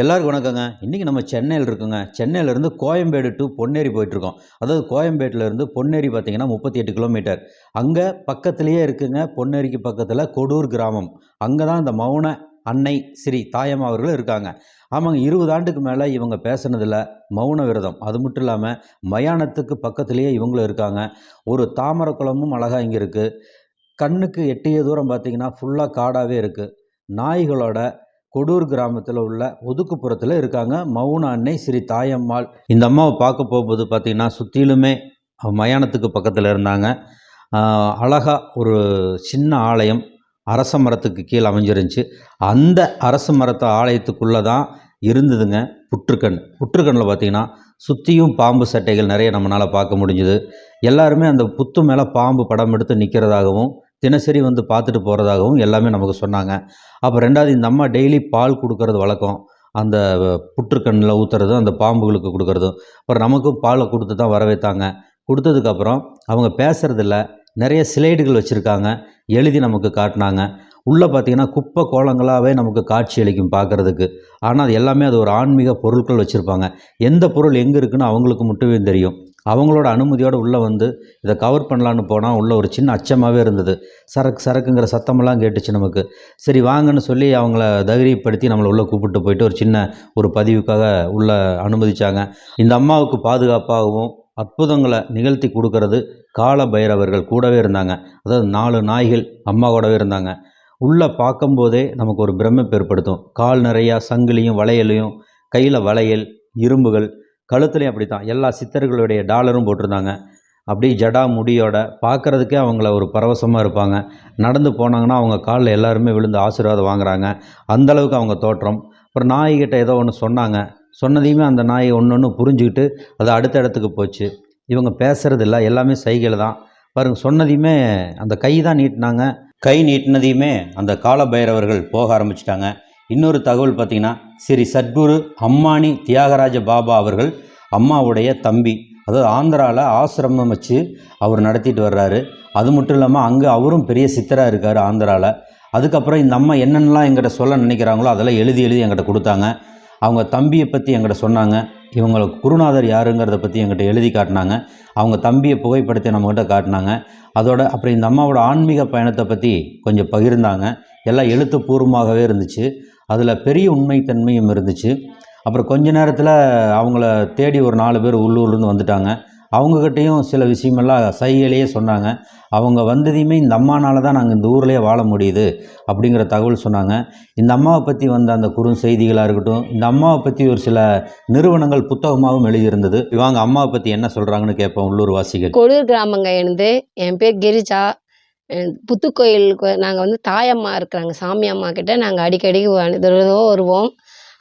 எல்லாருக்கும் வணக்கங்க. இன்றைக்கி நம்ம சென்னையில் இருக்கோங்க. சென்னையிலேருந்து கோயம்பேடு டு பொன்னேரி போயிட்டுருக்கோம். அதாவது கோயம்பேட்டிலேருந்து பொன்னேரி பார்த்திங்கன்னா முப்பத்தி எட்டு கிலோமீட்டர் அங்கே பக்கத்துலேயே இருக்குங்க. பொன்னேரிக்கு பக்கத்தில் கொடூர் கிராமம். அங்கே தான் இந்த மௌன அன்னை ஸ்ரீ தாயம்மா அவர்கள் இருக்காங்க. ஆமாங்க இருபது ஆண்டுக்கு மேலே இவங்க பேசுனதில் மௌன விரதம். அது மட்டும் இல்லாமல் மயானத்துக்கு பக்கத்துலேயே இவங்களும் இருக்காங்க. ஒரு தாமரை குளமும் அழகாக இங்கே இருக்குது கண்ணுக்கு எட்டிய தூரம் பார்த்தீங்கன்னா ஃபுல்லாக காடாகவே இருக்குது நாய்களோட கொடூர் கிராமத்தில் உள்ள ஒதுக்குப்புறத்தில் இருக்காங்க மௌன அன்னை ஸ்ரீ தாயம்மாள். இந்த அம்மாவை பார்க்க போகும்போது பார்த்திங்கன்னா சுற்றிலுமே மயானத்துக்கு பக்கத்தில் இருந்தாங்க. அழகாக ஒரு சின்ன ஆலயம் அரச மரத்துக்கு கீழே அமைஞ்சிருந்துச்சு. அந்த அரச மரத்து ஆலயத்துக்குள்ளே தான் இருந்ததுங்க புற்றுக்கண். புற்றுக்கண்ணில் பார்த்தீங்கன்னா சுற்றியும் பாம்பு சட்டைகள் நிறைய நம்மளால் பார்க்க முடிஞ்சுது. எல்லாருமே அந்த புத்து மேலே பாம்பு படம் எடுத்து நிற்கிறதாகவும் தினசரி வந்து பார்த்துட்டு போகிறதாகவும் எல்லாமே நமக்கு சொன்னாங்க. அப்போ ரெண்டாவது இந்த அம்மா டெய்லி பால் கொடுக்கறது வழக்கம். அந்த புற்றுக்கண்ணில் ஊற்றுறதும் அந்த பாம்புகளுக்கு கொடுக்கறதும் அப்புறம் நமக்கும் பாலை கொடுத்து தான் வர வைத்தாங்க. கொடுத்ததுக்கப்புறம் அவங்க பேசுகிறதில்ல நிறைய ஸ்லைடுகள் வச்சுருக்காங்க. எழுதி நமக்கு காட்டினாங்க. உள்ளே பார்த்தீங்கன்னா குப்பை கோலங்களாகவே நமக்கு காட்சி அளிக்கும் பார்க்குறதுக்கு. ஆனால் அது எல்லாமே அது ஒரு ஆன்மீக பொருட்கள் வச்சுருப்பாங்க. எந்த பொருள் எங்கே இருக்குன்னு அவங்களுக்கு மட்டுமே தெரியும். அவங்களோட அனுமதியோடு உள்ளே வந்து இதை கவர் பண்ணலான்னு போனால் உள்ளே ஒரு சின்ன அச்சமாகவே இருந்தது. சரக்கு சரக்குங்கிற சத்தமெல்லாம் கேட்டுச்சு நமக்கு. சரி வாங்கன்னு சொல்லி அவங்கள தைரியப்படுத்தி நம்மளை உள்ளே கூப்பிட்டு போயிட்டு ஒரு சின்ன ஒரு பதிவுக்காக உள்ளே அனுமதித்தாங்க இந்த அம்மாவுக்கு பாதுகாப்பாகவும் அற்புதங்களை நிகழ்த்தி கொடுக்கறது கால பைரவர்கள் கூடவே இருந்தாங்க. அதாவது நாலு நாய்கள் அம்மா கூடவே இருந்தாங்க. உள்ளே பார்க்கும்போதே நமக்கு ஒரு பிரமிப்பு ஏற்படுத்தும். கால் நிறையா சங்கிலியும் வளையலையும் கையில் வளையல் இரும்புகள் கழுத்துலையும் அப்படி தான் எல்லா சித்தர்களுடைய டாலரும் போட்டிருந்தாங்க. அப்படியே ஜடா முடியோட பார்க்குறதுக்கே அவங்கள ஒரு பரவசமாக இருப்பாங்க. நடந்து போனாங்கன்னா அவங்க காலில் எல்லாருமே விழுந்து ஆசீர்வாதம் வாங்குறாங்க. அந்தளவுக்கு அவங்க தோற்றம். அப்புறம் நாய்கிட்ட ஏதோ ஒன்று சொன்னாங்க. சொன்னதையுமே அந்த நாய் ஒன்று ஒன்று புரிஞ்சுக்கிட்டு அது அடுத்த இடத்துக்கு போச்சு. இவங்க பேசுறது இல்லை எல்லாமே சைகையில் தான். பாருங்க சொன்னதையுமே அந்த கை தான் நீட்டினாங்க. கை நீட்டினதையுமே அந்த கால பைரவர்கள் போக ஆரம்பிச்சிட்டாங்க. இன்னொரு தகவல் பார்த்தீங்கன்னா ஸ்ரீ சத்குரு அம்மானி தியாகராஜ பாபா அவர்கள் அம்மாவுடைய தம்பி. அதாவது ஆந்திராவில் ஆசிரமம் வச்சு அவர் நடத்திட்டு வர்றாரு. அது மட்டும் இல்லாமல் அங்கே அவரும் பெரிய சித்தராக இருக்கார் ஆந்திராவில் அதுக்கப்புறம் இந்த அம்மா என்னென்னலாம் எங்கிட்ட சொல்ல நினைக்கிறாங்களோ அதெல்லாம் எழுதி எழுதி எங்கிட்ட கொடுத்தாங்க. அவங்க தம்பியை பற்றி எங்கிட்ட சொன்னாங்க. இவங்களுக்கு குருநாதர் யாருங்கிறத பற்றி எங்கிட்ட எழுதி காட்டினாங்க. அவங்க தம்பியை புகைப்படத்தை நம்மகிட்ட காட்டினாங்க. அதோட அப்புறம் இந்த அம்மாவோட ஆன்மீக பயணத்தை பற்றி கொஞ்சம் பகிர்ந்தாங்க. எல்லாம் எழுத்துப்பூர்வமாகவே இருந்துச்சு. அதில் பெரிய உண்மைத்தன்மையும் இருந்துச்சு. அப்புறம் கொஞ்ச நேரத்தில் அவங்கள தேடி ஒரு நாலு பேர் உள்ளூர்லேருந்து வந்துட்டாங்க. அவங்கக்கிட்டேயும் சில விஷயமெல்லாம் சைகையிலேயே சொன்னாங்க. அவங்க வந்ததையுமே இந்த அம்மானால தான் நாங்கள் இந்த ஊர்லேயே வாழ முடியுது அப்படிங்கிற தகவல் சொன்னாங்க. இந்த அம்மாவை பற்றி வந்த அந்த குறுஞ்செய்திகளாக இருக்கட்டும் இந்த அம்மாவை பற்றி ஒரு சில நிறுவனங்கள் புத்தகமாகவும் எழுதியிருந்தது. இவங்க அம்மாவை பற்றி என்ன சொல்கிறாங்கன்னு கேட்போம் உள்ளூர் வாசிகள் கொடூர் கிராமங்க எனது என் பேர் கிரிஜா. புத்துக்கோயிலுக்கு நாங்கள் வந்து தாயம்மா இருக்கிறாங்க. சாமி அம்மா கிட்ட நாங்கள் அடிக்கடிக்கு தடவை வருவோம்.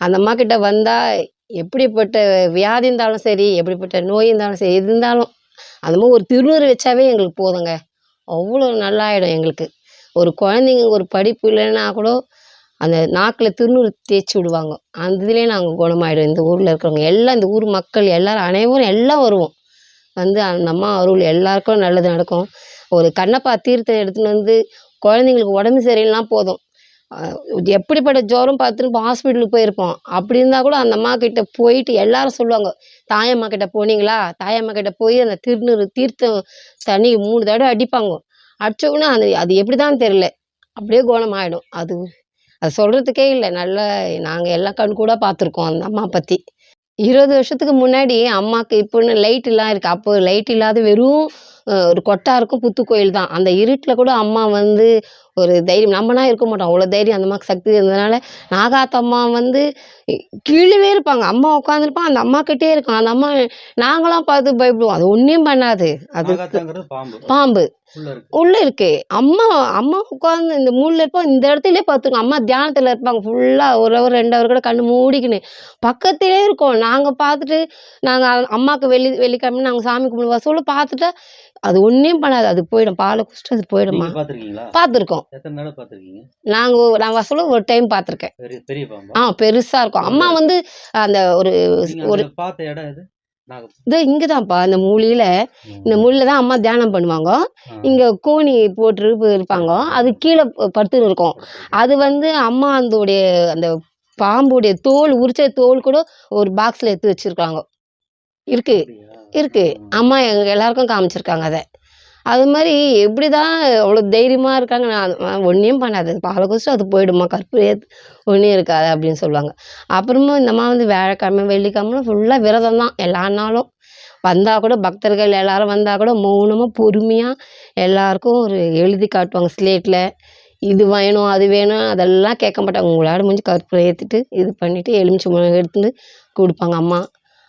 அந்த அம்மா கிட்ட வந்தால் எப்படிப்பட்ட வியாதி இருந்தாலும் சரி எப்படிப்பட்ட நோய் இருந்தாலும் சரி எது இருந்தாலும் அந்த மாதிரி ஒரு திருநூறு வச்சாவே எங்களுக்கு போதுங்க. அவ்வளோ நல்லாயிடும் எங்களுக்கு. ஒரு குழந்தைங்க ஒரு படிப்பு இல்லைன்னா கூட அந்த நாக்கில் திருநூறு தேய்ச்சி விடுவாங்க. அந்த இதுலேயே நாங்கள் குணமாயிடும் இந்த ஊரில் இருக்கிறவங்க எல்லாம் இந்த ஊர் மக்கள் எல்லோரும் அனைவரும் எல்லாம் வருவோம். வந்து அந்த அம்மா அருள் எல்லாருக்கும் நல்லது நடக்கும். ஒரு கண்ணப்பா தீர்த்தம் எடுத்துன்னு வந்து குழந்தைங்களுக்கு உடம்பு சரியில்லாம் போதும். எப்படிப்பட்ட ஜுரம் பார்த்துட்டு இப்போ ஹாஸ்பிட்டலுக்கு போயிருப்போம். அப்படி இருந்தால் கூட அந்த அம்மா கிட்ட போயிட்டு எல்லாரும் சொல்லுவாங்க தாயம்மா கிட்ட போனீங்களா? தாயம்மா கிட்ட போய் அந்த திருநூறு தீர்த்தம் தண்ணி மூணு தடவை அடிப்பாங்க. அடிச்ச உடனே அது அது எப்படி தான் தெரில அப்படியே குணமாயிடும். அது அது சொல்கிறதுக்கே இல்லை. நல்ல நாங்கள் எல்லாம் கண் கூட பார்த்துருக்கோம் அந்த அம்மா பற்றி இருபது வருஷத்துக்கு முன்னாடி அம்மாவுக்கு இப்போன்னு லைட் எல்லாம் இருக்குது அப்போ லைட் இல்லாத வெறும் ஒரு கொட்டாருக்கும் புத்து கோயில் தான். அந்த இருட்டில் கூட அம்மா வந்து ஒரு தைரியம். நம்மனா இருக்க மாட்டோம். அவ்வளோ தைரியம். அந்த அம்மாவுக்கு சக்தி இருந்ததுனால நாகாத்த அம்மா வந்து கீழவே இருப்பாங்க. அம்மா உட்காந்துருப்பான் அந்த அம்மா கிட்டே இருக்கும் அந்த அம்மா நாங்களாம் பார்த்து பயப்படுவோம். அது ஒன்றும் பண்ணாது. அது பாம்பு. உள்ள இருக்கு. அம்மா அம்மா உட்காந்து இந்த மூணுல இருப்பாங்க இந்த இடத்துலயே பார்த்துருக்கோம் அம்மா தியானத்துல இருப்பாங்க. ஃபுல்லா ஒரு ஹவர் ரெண்டு ஹவர் கூட கண்ணு மூடிக்கின்னு. பக்கத்திலே இருக்கோம். நாங்க பார்த்துட்டு நாங்க அ- அம்மாக்கு வெள்ளி வெள்ளிக்கிழமை நாங்க சாமி கும்பிடுவோம். வசூல பார்த்துட்டா அது ஒன்றும் பண்ணாது. அது போயிடும். பாலை குடிச்சிட்டு அது போயிடுமா பார்த்துருக்கோம். எத்தனை தடவை பாத்திருக்கீங்க நாங்க ஒ- நான் வசூல ஒரு டைம் பார்த்துருக்கேன். பெரிய பெரிய பாம்பா? ஆ பெருசா இருக்கும். அம்மா வந்து அந்த ஒரு ஒரு பார்த்த இடம் இது இங்கதான்ப்பா இந்த மூலையில. இந்த மூலையில தான் அம்மா தியானம் பண்ணுவாங்க. இங்க கோணி போட்டு இருப்பாங்க. அது கீழே படுத்துன்னு இருக்கும். அது வந்து அம்மா அதோடைய அந்த பாம்புடைய தோல் உரிச்ச தோல் கூட ஒரு பாக்ஸில் எடுத்து வச்சுருக்காங்க. இருக்கு. இருக்கு. அம்மா எங்கள் எல்லாருக்கும் காமிச்சிருக்காங்க அதை. அது மாதிரி எப்படி தான் அவ்வளோ தைரியமாக இருக்காங்க? நான் ஒன்றையும் பண்ணாது. பாலை குடிச்சு அது போயிடுமா? கற்பூர ஒன்றும் இருக்காது அப்படின்னு சொல்லுவாங்க. அப்புறமா இந்த அம்மா வந்து வியாழக்கிழமை வெள்ளிக்கிழமை ஃபுல்லாக விரதம் தான். எல்லா நாளும் வந்தால் கூட பக்தர்கள் எல்லாரும் வந்தால் கூட மௌனமாக பொறுமையாக எல்லாருக்கும் ஒரு எழுதி காட்டுவாங்க. ஸ்லேட்டில் இது வேணும் அது வேணும் அதெல்லாம் கேட்க மாட்டாங்க. உங்களால் முடிஞ்சு கற்பூரம் ஏற்றிட்டு இது பண்ணிவிட்டு எலுமிச்சம்பழம் எடுத்துட்டு கொடுப்பாங்க அம்மா.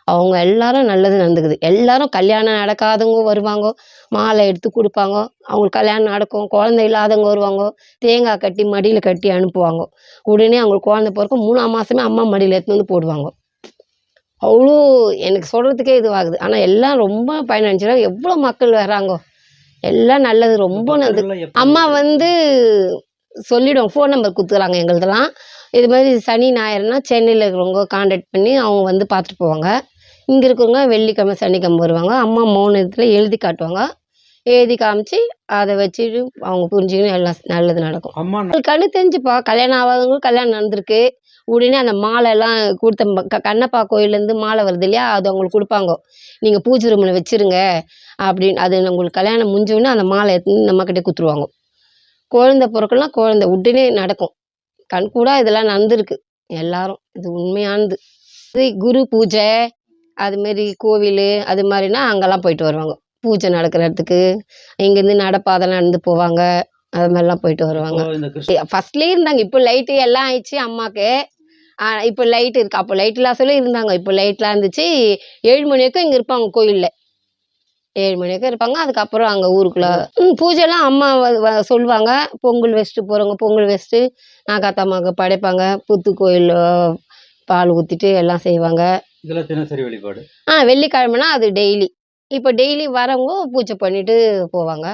அவங்க எல்லாரும் நல்லது நடந்துக்குது. எல்லாரும் கல்யாணம் நடக்காதவங்க வருவாங்க மாலை எடுத்து கொடுப்பாங்க அவங்களுக்கு கல்யாணம் நடக்கும் குழந்தை இல்லாதவங்க வருவாங்க தேங்காய் கட்டி மடியில் கட்டி அனுப்புவாங்க. உடனே அவங்களுக்கு குழந்தை பிறக்கும் மூணாம் மாதமே அம்மா மடியில் எடுத்துன்னு வந்து போடுவாங்க. அவ்வளோ எனக்கு சொல்கிறதுக்கே இதுவாகுது. ஆனால் எல்லாம் ரொம்ப பயனடைஞ்சிடும் எவ்வளோ மக்கள் வராங்க. எல்லாம் நல்லது ரொம்ப நல்லது. அம்மா வந்து சொல்லிவிடுவோம் ஃபோன் நம்பர் கொடுத்துறாங்க எங்களுதெல்லாம். இது மாதிரி சனி ஞாயிறுனா சென்னையில் இருக்கிறவங்க காண்டாக்ட் பண்ணி அவங்க வந்து பார்த்துட்டு போவாங்க. இங்கே இருக்கிறவங்க வெள்ளிக்கிழமை சனிக்கிழமை வருவாங்க. அம்மா மௌனத்தில் எழுதி காட்டுவாங்க. எழுதி காமிச்சு அதை வச்சுட்டு அவங்க புரிஞ்சுக்கணும் எல்லாம் நல்லது நடக்கும். அம்மா கண்ணு தெரிஞ்சுப்பா. கல்யாணம் ஆகாதவங்களுக்கு கல்யாணம் நடந்திருக்கு. உடனே அந்த மாலை எல்லாம் கொடுத்த கண்ணப்பா கோயிலேருந்து மாலை வருது இல்லையா? அது அவங்களுக்கு கொடுப்பாங்க. நீங்கள் பூஜை ரூமில் வச்சிருங்க. அப்படின்னு அது உங்களுக்கு கல்யாணம் முடிஞ்ச உடனே அந்த மாலை நம்மக்கிட்டே கொடுத்துருவாங்க குழந்தை பிறக்கலாம் குழந்தை உடனே நடக்கும். கண் கூட இதெல்லாம் நடந்திருக்கு. எல்லாரும். இது உண்மையானது. குரு பூஜை. அதுமாரி கோவில் அது மாதிரினா அங்கெல்லாம் போயிட்டு வருவாங்க. பூஜை நடக்கிற இடத்துக்கு இங்கேருந்து நடப்பாதை நடந்து போவாங்க. அது மாதிரிலாம் போயிட்டு வருவாங்க. ஃபர்ஸ்ட்லேயே இருந்தாங்க. இப்போ லைட்டு எல்லாம் ஆயிடுச்சு அம்மாவுக்கு இப்போ லைட் இருக்கு. அப்போ லைட் இல்லாத சொல்லி இருந்தாங்க. இப்போ லைட்லாம் இருந்துச்சு. ஏழு மணி வரைக்கும் இங்கே இருப்பாங்க கோயிலில் ஏழு மணி வரைக்கும் இருப்பாங்க. அதுக்கப்புறம் அங்கே ஊருக்குள்ள பூஜைலாம் அம்மா சொல்லுவாங்க. பொங்கல் வச்சுட்டு போகிறவங்க பொங்கல் வச்சுட்டு நாகாத்தம்மாவுக்கு படைப்பாங்க. புத்து கோயில் பால் ஊற்றிட்டு எல்லாம் செய்வாங்க. இதெல்லாம் தினசரி வழிபாடு ஆ வெள்ளிக்கிழமைனா அது டெய்லி. இப்போ டெய்லி வரவங்க பூஜை பண்ணிட்டு போவாங்க.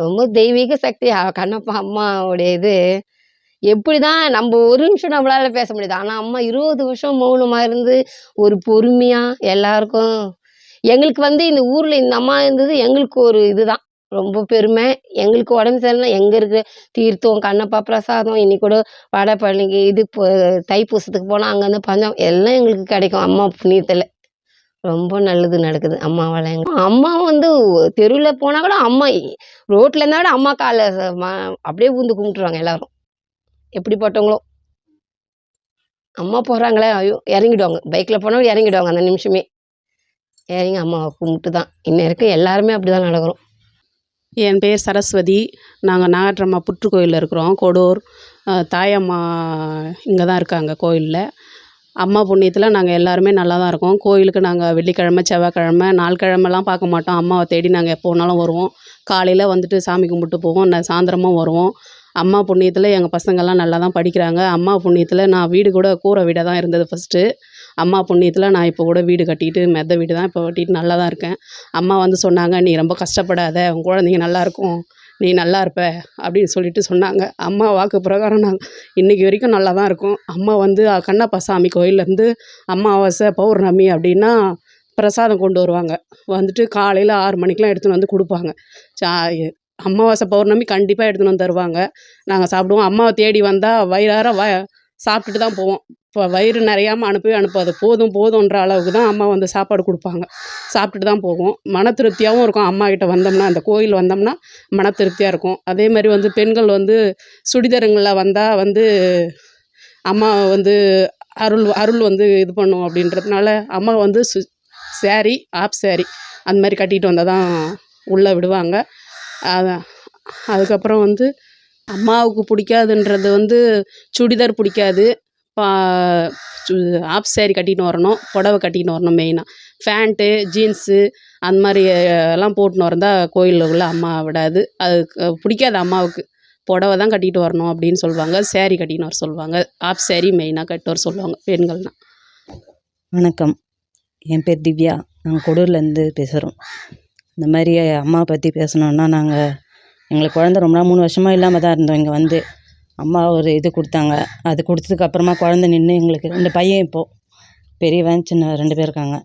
ரொம்ப தெய்வீக சக்தி. கண்ணப்பா அம்மாவுடைய இது. எப்படி தான் நம்ம ஒரு நிமிஷம் நம்மளால பேச முடியுது. ஆனால் அம்மா இருபது வருஷம் மௌனமாக இருந்து ஒரு பொறுமையாக எல்லாருக்கும் எங்களுக்கு வந்து இந்த ஊரில் இந்த அம்மா இருந்தது எங்களுக்கு ஒரு இதுதான். ரொம்ப பெருமை. எங்களுக்கு உடம்பு சரியில்லை எங்கே இருக்கிற தீர்த்தம் கண்ணப்பா பிரசாதம் இன்னைக்கு கூட வடை பழனிக்கு இது போ- தைப்பூசத்துக்கு போனால் அங்கேருந்து பஞ்சம் எல்லாம் எங்களுக்கு கிடைக்கும். அம்மா புண்ணியத்தில். ரொம்ப நல்லது நடக்குது. அம்மாவால் எங்க அம்மாவும் வந்து தெருவில் போனால் கூட அம்மா ரோட்டில் இருந்தால் கூட அம்மா காலை அப்படியே ஊந்து கும்பிட்டுருவாங்க எல்லாரும். எப்படிப்பட்டவங்களோ. அம்மா போகிறாங்களே ஐயோ இறங்கிடுவாங்க. பைக்கில் போனாலும் இறங்கிடுவாங்க அந்த நிமிஷமே. இறங்கி அம்மாவை கும்பிட்டு தான் இன்ன வரைக்கும் எல்லாருமே அப்படி தான் நடக்கிறோம். என் பேர் சரஸ்வதி. நாங்கள் நாகாற்றம்மா புற்று கோயிலில் இருக்கிறோம். கொடூர் தாயம்மா இங்கே தான் இருக்காங்க கோயிலில். அம்மா புண்ணியத்தில் நாங்கள் எல்லாருமே நல்லா தான் இருக்கோம். கோயிலுக்கு நாங்கள் வெள்ளிக்கிழமை செவ்வாய்க்கிழமை நாள் கிழமெல்லாம் பார்க்க மாட்டோம். அம்மாவை தேடி நாங்கள் எப்போ வேணாலும் வருவோம். காலையில் வந்துட்டு சாமி கும்பிட்டு போவோம். நான் சாயந்தரமும் வருவோம். அம்மா புண்ணியத்தில் எங்கள் பசங்கள்லாம் நல்லா தான் படிக்கிறாங்க. அம்மா புண்ணியத்தில் நான் வீடு கூட கூரை வீடாக தான் இருந்தது ஃபஸ்ட்டு அம்மா புண்ணியத்தில் நான் இப்போ கூட வீடு கட்டிட்டு மெத்த வீடு தான் இப்போ கட்டிட்டு நல்லா தான் இருக்கேன். அம்மா வந்து சொன்னாங்க நீ ரொம்ப கஷ்டப்படாத உன் குழந்தைங்க நல்லா இருக்கும் நீ நல்லா இருப்ப அப்படின்னு சொல்லிட்டு சொன்னாங்க. அம்மா வாக்கு பிரகாரம் நாங்கள் இன்றைக்கி வரைக்கும் நல்லா தான் இருக்கும். அம்மா வந்து கண்ணப்பா சாமி கோயிலேருந்து அம்மாவாசை பௌர்ணமி அப்படின்னா பிரசாதம் கொண்டு வருவாங்க. வந்துட்டு காலையில் ஆறு மணிக்கெலாம் எடுத்துன்னு வந்து கொடுப்பாங்க. சா அமாவாசை பௌர்ணமி கண்டிப்பாக எடுத்துன்னு வந்து தருவாங்க. நாங்கள் சாப்பிடுவோம். அம்மாவை தேடி வந்தால் வயிறார வ சாப்பிட்டுட்டு தான் போவோம். இப்போ வயிறு நிறையாமல் அனுப்பவே அனுப்பாது. போதும் போதுன்ற அளவுக்கு தான் அம்மா வந்து சாப்பாடு கொடுப்பாங்க. சாப்பிட்டுட்டு தான் போவோம் மன திருப்தியாகவும் இருக்கும். அம்மா கிட்ட வந்தோம்னா அந்த கோயில் வந்தோம்னா மன திருப்தியாக இருக்கும். அதே மாதிரி வந்து பெண்கள் வந்து சுடிதாருங்களில் வந்தால் வந்து அம்மா வந்து அருள் அருள் வந்து இது பண்ணும் அப்படின்றதுனால அம்மா வந்து சு சேரீ ஆப் சேரீ அந்த மாதிரி கட்டிட்டு வந்தால் தான் உள்ளே விடுவாங்க. அதான் அதுக்கப்புறம் வந்து அம்மாவுக்கு பிடிக்காதுன்றது வந்து சுடிதார் பிடிக்காது. பா சு- ஆப் சேரீ கட்டிட்டு வரணும் புடவை கட்டின்னு வரணும் மெயினாக ஃபேண்ட்டு ஜீன்ஸு அந்த மாதிரி எல்லாம் போட்டுன்னு வந்தால் கோயிலில் உள்ள அம்மா விடாது. அது பிடிக்காது அம்மாவுக்கு புடவை தான் கட்டிட்டு வரணும் அப்படின்னு சொல்லுவாங்க. சேரீ கட்டின்னு வர சொல்லுவாங்க. ஆப் சேரீ மெயினாக கட்டு வர சொல்லுவாங்க பெண்கள்னால் வணக்கம். என் பேர் திவ்யா. நாங்கள் கொடூர்லேருந்து பேசுகிறோம் இந்த மாதிரி அம்மா பற்றி பேசணுன்னா நாங்கள் எங்களுக்கு குழந்த ரொம்ப நாள் மூணு வருஷமாக இல்லாமல் தான் இருந்தோம். இங்கே வந்து அம்மா ஒரு இது கொடுத்தாங்க. அது கொடுத்ததுக்கு அப்புறமா குழந்த நின்று எங்களுக்கு ரெண்டு பையன் இப்போது பெரியவன் சின்ன ரெண்டு பேர் இருக்காங்க.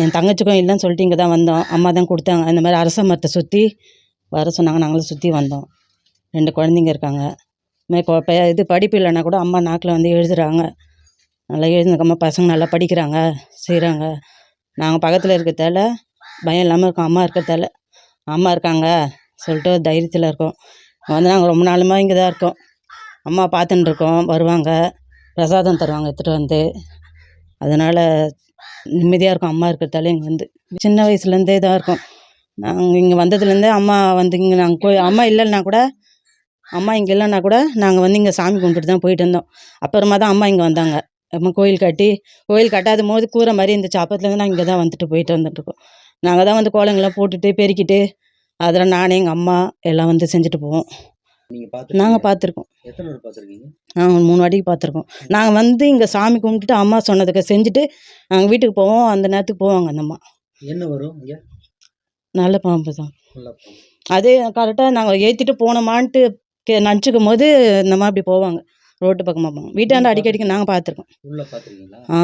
என் தங்கச்சிக்கும் இல்லைன்னு சொல்லிட்டு இங்கே தான் வந்தோம். அம்மா தான் கொடுத்தாங்க. இந்த மாதிரி அரச மரத்தை சுற்றி வர சொன்னாங்க. நாங்களும் சுற்றி வந்தோம். ரெண்டு குழந்தைங்க இருக்காங்க. இதுமாதிரி இது படிப்பு இல்லைன்னா கூட அம்மா நாக்கில் வந்து எழுதுகிறாங்க நல்லா எழுதுனக்கம்மா பசங்க நல்லா படிக்கிறாங்க செய்கிறாங்க நாங்கள் பக்கத்தில் இருக்கிறதால பயம் இல்லாமல் இருக்கோம். அம்மா இருக்கிறதால அம்மா இருக்காங்க. சொல்லிட்டு தைரியத்தில் இருக்கோம். வந்து நாங்கள் ரொம்ப நாளுமா இங்கே தான் இருக்கோம். அம்மா பார்த்துன்னு இருக்கோம். வருவாங்க. பிரசாதம் தருவாங்க எடுத்துகிட்டு வந்து. அதனால் நிம்மதியாக இருக்கும். அம்மா இருக்கிறதால இங்கே வந்து. சின்ன வயசுலேருந்தே இதாக இருக்கும். நாங்கள் இங்கே வந்ததுலேருந்தே அம்மா வந்து இங்கே நாங்கள் கோ அம்மா இல்லைன்னா கூட அம்மா இங்கே இல்லைன்னா கூட நாங்கள் வந்து இங்கே சாமி கும்பிட்டு தான் போயிட்டு இருந்தோம். அப்புறமா தான் அம்மா இங்கே வந்தாங்க. அம்மா கோயில் கட்டி கோயில் கட்டாத போது கூரை மாதிரி இந்த சாப்பத்துலேருந்து நாங்கள் இங்கே தான் வந்துட்டு போயிட்டு வந்துட்டுருக்கோம் நாங்கள் தான் வந்து கோலங்கள்லாம் போட்டுட்டு பெருக்கிட்டு அதில் நானே எங்கள் அம்மா எல்லாம் வந்து செஞ்சுட்டு போவோம். நீங்கள் பார்த்து நாங்கள் பார்த்துருக்கோம் நாங்கள் மூணு வாட்டிக்கு பார்த்துருக்கோம் நாங்கள் வந்து இங்கே சாமி கும்பிட்டுட்டு அம்மா சொன்னதுக்கு செஞ்சுட்டு நாங்கள் வீட்டுக்கு போவோம். அந்த நேரத்துக்கு போவாங்க அந்த அம்மா. என்ன வரும் நல்ல பாம்பு தான். அதே கரெக்டாக நாங்கள் ஏற்றிட்டு போனோமான்ட்டு நினச்சிக்கும் போது இந்த மாதிரி அப்படி போவாங்க. ரோட்டு பக்கமாக போவாங்க வீட்டாண்ட அடிக்கடிக்கு நாங்கள் பார்த்துருக்கோம் உள்ளே பார்த்துருக்கீங்களா ஆ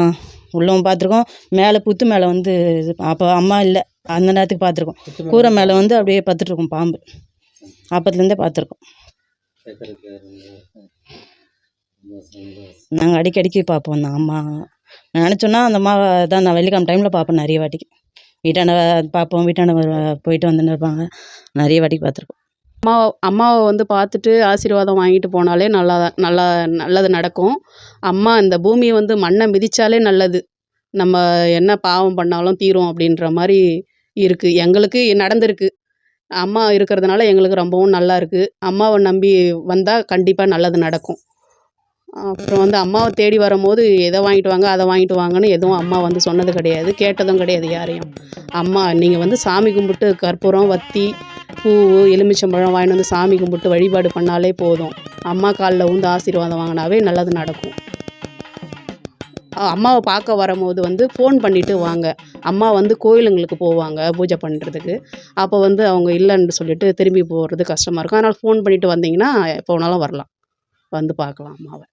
உள்ளவும் பார்த்துருக்கோம் மேலே புத்து மேலே வந்து இது அப்போ அம்மா இல்லை. அந்த நேரத்துக்கு பார்த்துருக்கோம் கூரை மேலே வந்து அப்படியே பார்த்துட்டு இருக்கோம் பாம்பு அப்பத்துலேருந்தே பார்த்துருக்கோம் நாங்கள் அடிக்கடிக்கு பார்ப்போம் அந்த அம்மா நினச்சோன்னா அந்த அம்மா தான் நான் வெள்ளிக்கிழமை டைமில் பார்ப்போம் நிறைய வாட்டிக்கு. வீட்டாண்ட பார்ப்போம் வீட்டாண்ட போயிட்டு வந்துன்னு இருப்பாங்க. நிறைய வாட்டிக்கு பார்த்துருக்கோம் அம்மாவை அம்மாவை வந்து பார்த்துட்டு ஆசீர்வாதம் வாங்கிட்டு போனாலே நல்லா நல்லா நல்லது நடக்கும். அம்மா இந்த பூமியை வந்து மண்ணை மிதித்தாலே நல்லது. நம்ம என்ன பாவம் பண்ணாலும் தீரும் அப்படின்ற மாதிரி இருக்குது எங்களுக்கு நடந்திருக்கு. அம்மா இருக்கிறதுனால எங்களுக்கு ரொம்பவும் நல்லா இருக்குது அம்மாவை நம்பி வந்தால் கண்டிப்பாக நல்லது நடக்கும். அப்புறம் வந்து அம்மாவை தேடி வரும்போது எதை வாங்கிட்டு வாங்க அதை வாங்கிட்டு வாங்கன்னு எதுவும் அம்மா வந்து சொன்னது கிடையாது. கேட்டதும் கிடையாது யாரையும். அம்மா நீங்கள் வந்து சாமி கும்பிட்டு கற்பூரம் வத்தி பூ எலுமிச்சம்பழம் வாங்கிட்டு வந்து சாமி கும்பிட்டு வழிபாடு பண்ணாலே போதும். அம்மா காலில் வந்து ஆசீர்வாதம் வாங்கினாவே நல்லது நடக்கும். அம்மாவை பார்க்க வரும்போது வந்து ஃபோன் பண்ணிவிட்டு வாங்க. அம்மா வந்து கோயிலுங்களுக்கு போவாங்க பூஜை பண்ணுறதுக்கு அப்போ வந்து அவங்க இல்லைன்னு சொல்லிட்டு திரும்பி போகிறது கஷ்டமாக இருக்கும். அதனால் ஃபோன் பண்ணிவிட்டு வந்தீங்கன்னா எப்போ வேணாலும் வரலாம். வந்து பார்க்கலாம் அம்மாவை.